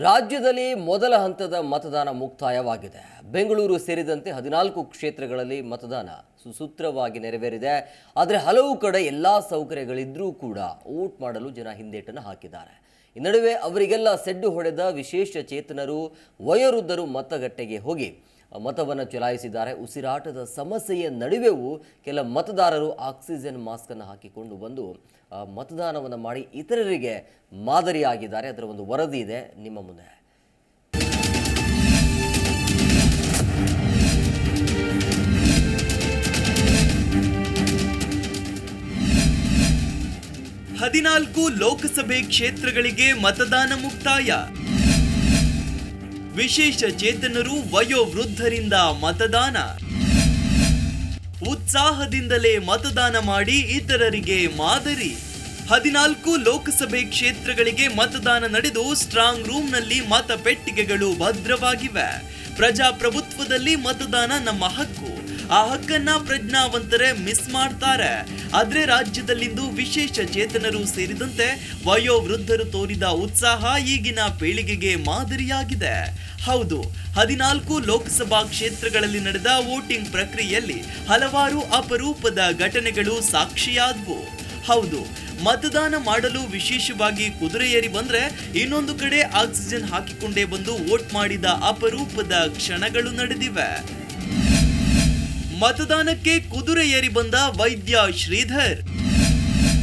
ರಾಜ್ಯದಲ್ಲಿ ಮೊದಲ ಹಂತದ ಮತದಾನ ಮುಕ್ತಾಯವಾಗಿದೆ. ಬೆಂಗಳೂರು ಸೇರಿದಂತೆ ಹದಿನಾಲ್ಕು ಕ್ಷೇತ್ರಗಳಲ್ಲಿ ಮತದಾನ ಸುಸೂತ್ರವಾಗಿ ನೆರವೇರಿದೆ. ಆದರೆ ಹಲವು ಕಡೆ ಎಲ್ಲ ಸೌಕರ್ಯಗಳಿದ್ದರೂ ಕೂಡ ವೋಟ್ ಮಾಡಲು ಜನ ಹಿಂದೇಟನ್ನು ಹಾಕಿದ್ದಾರೆ. ಈ ನಡುವೆ ಅವರಿಗೆಲ್ಲ ಸೆಡ್ಡು ಹೊಡೆದ ವಿಶೇಷ ಚೇತನರು, ವಯೋವೃದ್ಧರು ಮತಗಟ್ಟೆಗೆ ಹೋಗಿ ಮತವನ್ನು ಚಲಾಯಿಸಿದ್ದಾರೆ. ಉಸಿರಾಟದ ಸಮಸ್ಯೆಯ ನಡುವೆಯೂ ಕೆಲ ಮತದಾರರು ಆಕ್ಸಿಜನ್ ಮಾಸ್ಕನ್ನು ಹಾಕಿಕೊಂಡು ಬಂದು ಮತದಾನವನ್ನು ಮಾಡಿ ಇತರರಿಗೆ ಮಾದರಿಯಾಗಿದ್ದಾರೆ. ಅದರ ಒಂದು ವರದಿ ಇದೆ ನಿಮ್ಮ ಮುಂದೆ. ಹದಿನಾಲ್ಕು ಲೋಕಸಭೆ ಕ್ಷೇತ್ರಗಳಿಗೆ ಮತದಾನ ಮುಕ್ತಾಯ. ವಿಶೇಷ ಚೇತನರು ವಯೋವೃದ್ಧರಿಂದ ಮತದಾನ. ಉತ್ಸಾಹದಿಂದಲೇ ಮತದಾನ ಮಾಡಿ ಇತರರಿಗೆ ಮಾದರಿ. ಹದಿನಾಲ್ಕು ಲೋಕಸಭೆ ಕ್ಷೇತ್ರಗಳಿಗೆ ಮತದಾನ ನಡೆದು ಸ್ಟ್ರಾಂಗ್ ರೂಮ್ನಲ್ಲಿ ಮತಪೆಟ್ಟಿಗೆಗಳು ಭದ್ರವಾಗಿವೆ. ಪ್ರಜಾಪ್ರಭುತ್ವದಲ್ಲಿ ಮತದಾನ ನಮ್ಮ ಹಕ್ಕು. ಆ ಹಕ್ಕನ್ನ ಪ್ರಜ್ಞಾವಂತರೇ ಮಿಸ್ ಮಾಡ್ತಾರೆ. ಆದ್ರೆ ರಾಜ್ಯದಲ್ಲಿಂದು ವಿಶೇಷ ಚೇತನರು ಸೇರಿದಂತೆ ವಯೋವೃದ್ಧರು ತೋರಿದ ಉತ್ಸಾಹ ಈಗಿನ ಪೀಳಿಗೆಗೆ ಮಾದರಿಯಾಗಿದೆ. ಹೌದು, ಹದಿನಾಲ್ಕು ಲೋಕಸಭಾ ಕ್ಷೇತ್ರಗಳಲ್ಲಿ ನಡೆದ ವೋಟಿಂಗ್ ಪ್ರಕ್ರಿಯೆಯಲ್ಲಿ ಹಲವಾರು ಅಪರೂಪದ ಘಟನೆಗಳು ಸಾಕ್ಷಿಯಾದವು. ಹೌದು. ಮತದಾನ ಮಾಡಲು ವಿಶೇಷವಾಗಿ ಕುದುರೆ ಏರಿ ಬಂದ್ರೆ ಇನ್ನೊಂದು ಕಡೆ ಆಕ್ಸಿಜನ್ ಹಾಕಿಕೊಂಡೇ ಬಂದು ವೋಟ್ ಮಾಡಿದ ಅಪರೂಪದ ಕ್ಷಣಗಳು ನಡೆದಿವೆ. ಮತದಾನಕ್ಕೆ ಕುದುರೆ ಏರಿ ಬಂದ ವೈದ್ಯ ಶ್ರೀಧರ್.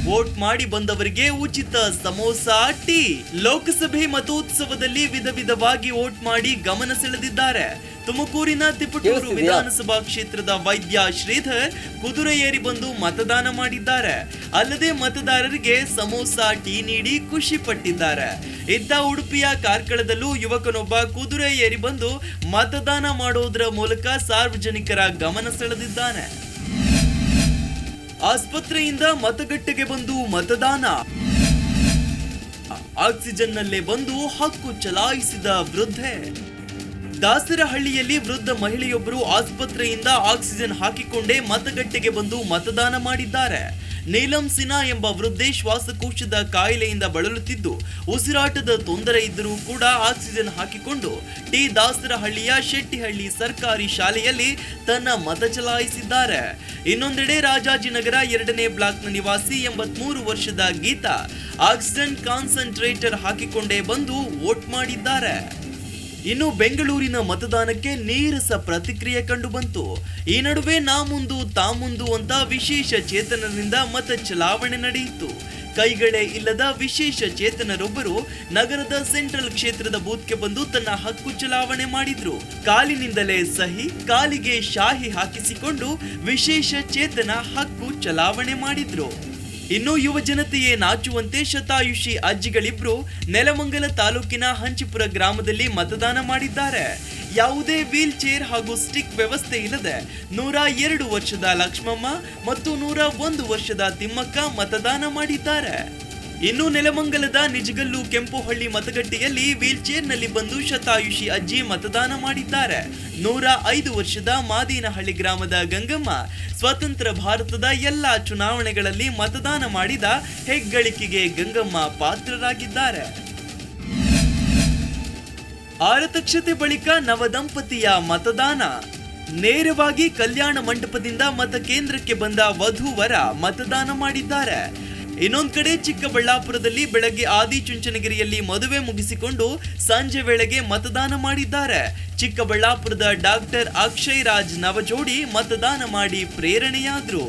ವೋಟ್ ಮಾಡಿ ಬಂದವರಿಗೆ ಉಚಿತ ಸಮೋಸ ಟೀ. ಲೋಕಸಭೆ ಮತೋತ್ಸವದಲ್ಲಿ ವಿಧ ವಿಧವಾಗಿ ವೋಟ್ ಮಾಡಿ ಗಮನ ಸೆಳೆದಿದ್ದಾರೆ. ತುಮಕೂರಿನ ತಿಪಟೂರು ವಿಧಾನಸಭಾ ಕ್ಷೇತ್ರದ ವೈದ್ಯ ಶ್ರೀಧರ್ ಕುದುರೆ ಏರಿ ಬಂದು ಮತದಾನ ಮಾಡಿದ್ದಾರೆ. ಅಲ್ಲದೆ ಮತದಾರರಿಗೆ ಸಮೋಸ ಟೀ ನೀಡಿ ಖುಷಿ ಪಟ್ಟಿದ್ದಾರೆ. ಇದ್ದ ಉಡುಪಿಯ ಕಾರ್ಕಳದಲ್ಲೂ ಯುವಕನೊಬ್ಬ ಕುದುರೆ ಏರಿ ಬಂದು ಮತದಾನ ಮಾಡೋದ್ರ ಮೂಲಕ ಸಾರ್ವಜನಿಕರ ಗಮನ ಸೆಳೆದಿದ್ದಾನೆ. ಆಸ್ಪತ್ರೆಯಿಂದ ಮತಗಟ್ಟೆಗೆ ಬಂದು ಮತದಾನ. ಆಕ್ಸಿಜನ್ನಲ್ಲೇ ಬಂದು ಹಕ್ಕು ಚಲಾಯಿಸಿದ ವೃದ್ಧೆ. ದಾಸರಹಳ್ಳಿಯಲ್ಲಿ ವೃದ್ಧ ಮಹಿಳೆಯೊಬ್ಬರು ಆಸ್ಪತ್ರೆಯಿಂದ ಆಕ್ಸಿಜನ್ ಹಾಕಿಕೊಂಡೇ ಮತಗಟ್ಟೆಗೆ ಬಂದು ಮತದಾನ ಮಾಡಿದ್ದಾರೆ. ನೀಲಂ ಸಿನ್ಹಾ ಎಂಬ ವೃದ್ಧೆ ಶ್ವಾಸಕೋಶದ ಕಾಯಿಲೆಯಿಂದ ಬಳಲುತ್ತಿದ್ದು, ಉಸಿರಾಟದ ತೊಂದರೆ ಇದ್ದರೂ ಕೂಡ ಆಕ್ಸಿಜನ್ ಹಾಕಿಕೊಂಡು ಟಿ. ದಾಸರಹಳ್ಳಿಯ ಶೆಟ್ಟಿಹಳ್ಳಿ ಸರ್ಕಾರಿ ಶಾಲೆಯಲ್ಲಿ ತನ್ನ ಮತ ಚಲಾಯಿಸಿದ್ದಾರೆ. ಇನ್ನೊಂದೆಡೆ ರಾಜಾಜಿನಗರ ಎರಡನೇ ಬ್ಲಾಕ್ನ ನಿವಾಸಿ ಎಂಬತ್ಮೂರು ವರ್ಷದ ಗೀತಾ ಆಕ್ಸಿಜನ್ ಕಾನ್ಸಂಟ್ರೇಟರ್ ಹಾಕಿಕೊಂಡೇ ಬಂದು ವೋಟ್ ಮಾಡಿದ್ದಾರೆ. ಇನ್ನು ಬೆಂಗಳೂರಿನ ಮತದಾನಕ್ಕೆ ನೀರಸ ಪ್ರತಿಕ್ರಿಯೆ ಕಂಡುಬಂತು ಈ ನಡುವೆ ನಾ ಮುಂದು, ತಾ ಮುಂದು ಅಂತ ವಿಶೇಷ ಚೇತನರಿಂದ ಮತ ಚಲಾವಣೆ ನಡೆಯಿತು. ಕೈಗಳೇ ಇಲ್ಲದ ವಿಶೇಷ ಚೇತನರೊಬ್ಬರು ನಗರದ ಸೆಂಟ್ರಲ್ ಕ್ಷೇತ್ರದ ಬೂತ್ಗೆ ಬಂದು ತನ್ನ ಹಕ್ಕು ಚಲಾವಣೆ ಮಾಡಿದ್ರು. ಕಾಲಿನಿಂದಲೇ ಸಹಿ, ಕಾಲಿಗೆ ಶಾಹಿ ಹಾಕಿಸಿಕೊಂಡು ವಿಶೇಷ ಚೇತನ ಹಕ್ಕು ಚಲಾವಣೆ ಮಾಡಿದ್ರು. ಇನ್ನು ಯುವ ಜನತೆಯೇ ನಾಚುವಂತೆ ಶತಾಯುಷಿ ಅಜ್ಜಿಗಳಿಬ್ರು ನೆಲಮಂಗಲ ತಾಲೂಕಿನ ಹಂಚಿಪುರ ಗ್ರಾಮದಲ್ಲಿ ಮತದಾನ ಮಾಡಿದ್ದಾರೆ. ಯಾವುದೇ ವೀಲ್ ಚೇರ್ ಹಾಗೂ ಸ್ಟಿಕ್ ವ್ಯವಸ್ಥೆ ಇಲ್ಲದೆ ನೂರ ಎರಡು ವರ್ಷದ ಲಕ್ಷ್ಮಮ್ಮ ಮತ್ತು ನೂರ ಒಂದು ವರ್ಷದ ತಿಮ್ಮಕ್ಕ ಮತದಾನ ಮಾಡಿದ್ದಾರೆ. ಇನ್ನು ನೆಲಮಂಗಲದ ನಿಜಗಲ್ಲು ಕೆಂಪುಹಳ್ಳಿ ಮತಗಟ್ಟೆಯಲ್ಲಿ ವೀಲ್ ಚೇರ್ನಲ್ಲಿ ಬಂದು ಶತಾಯುಷಿ ಅಜ್ಜಿ ಮತದಾನ ಮಾಡಿದ್ದಾರೆ. ನೂರ ಐದು ವರ್ಷದ ಮಾದಿನಹಳ್ಳಿ ಗ್ರಾಮದ ಗಂಗಮ್ಮ ಸ್ವತಂತ್ರ ಭಾರತದ ಎಲ್ಲ ಚುನಾವಣೆಗಳಲ್ಲಿ ಮತದಾನ ಮಾಡಿದ ಹೆಗ್ಗಳಿಕೆಗೆ ಗಂಗಮ್ಮ ಪಾತ್ರರಾಗಿದ್ದಾರೆ. ಆರತಕ್ಷತೆ ಬಳಿಕ ನವದಂಪತಿಯ ಮತದಾನ. ನೇರವಾಗಿ ಕಲ್ಯಾಣ ಮಂಟಪದಿಂದ ಮತ ಕೇಂದ್ರಕ್ಕೆ ಬಂದ ವಧುವರ ಮತದಾನ ಮಾಡಿದ್ದಾರೆ. ಇನ್ನೊಂದ್ ಕಡೆ ಚಿಕ್ಕಬಳ್ಳಾಪುರದಲ್ಲಿ ಬೆಳಗ್ಗೆ ಆದಿಚುಂಚನಗಿರಿಯಲ್ಲಿ ಮದುವೆ ಮುಗಿಸಿಕೊಂಡು ಸಂಜೆ ವೇಳೆಗೆ ಮತದಾನ ಮಾಡಿದ್ದಾರೆ. ಚಿಕ್ಕಬಳ್ಳಾಪುರದ ಡಾಕ್ಟರ್ ಅಕ್ಷಯ್ ರಾಜ್ ನವಜೋಡಿ ಮತದಾನ ಮಾಡಿ ಪ್ರೇರಣೆಯಾದ್ರು.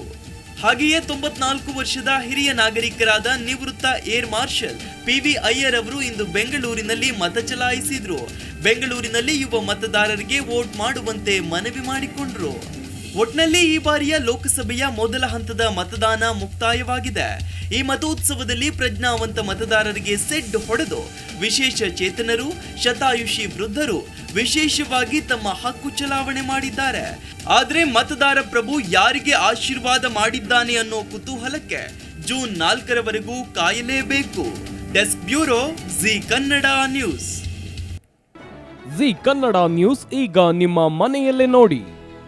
ಹಾಗೆಯೇ ತೊಂಬತ್ನಾಲ್ಕು ವರ್ಷದ ಹಿರಿಯ ನಾಗರಿಕರಾದ ನಿವೃತ್ತ air marshal P V Iyer ಅವರು ಇಂದು ಬೆಂಗಳೂರಿನಲ್ಲಿ ಮತ ಚಲಾಯಿಸಿದ್ರು. ಬೆಂಗಳೂರಿನಲ್ಲಿ ಯುವ ಮತದಾರರಿಗೆ ವೋಟ್ ಮಾಡುವಂತೆ ಮನವಿ ಮಾಡಿಕೊಂಡ್ರು. ಒಟ್ನಲ್ಲಿ ಈ ಬಾರಿಯ ಲೋಕಸಭೆಯ ಮೊದಲ ಹಂತದ ಮತದಾನ ಮುಕ್ತಾಯವಾಗಿದೆ. ಈ ಮತೋತ್ಸವದಲ್ಲಿ ಪ್ರಜ್ಞಾವಂತ ಮತದಾರರಿಗೆ ಸೆಡ್ ಹೊಡೆದು ವಿಶೇಷ ಚೇತನರು, ಶತಾಯುಷಿ ವೃದ್ಧರು ವಿಶೇಷವಾಗಿ ತಮ್ಮ ಹಕ್ಕು ಚಲಾವಣೆ ಮಾಡಿದ್ದಾರೆ. ಆದರೆ ಮತದಾರ ಪ್ರಭು ಯಾರಿಗೆ ಆಶೀರ್ವಾದ ಮಾಡಿದ್ದಾನೆ ಅನ್ನೋ ಕುತೂಹಲಕ್ಕೆ ಜೂನ್ ನಾಲ್ಕರವರೆಗೂ ಕಾಯಲೇಬೇಕು. Desk bureau Zee Kannada news. Zee Kannada news ಈಗ ನಿಮ್ಮ ಮನೆಯಲ್ಲೇ ನೋಡಿ.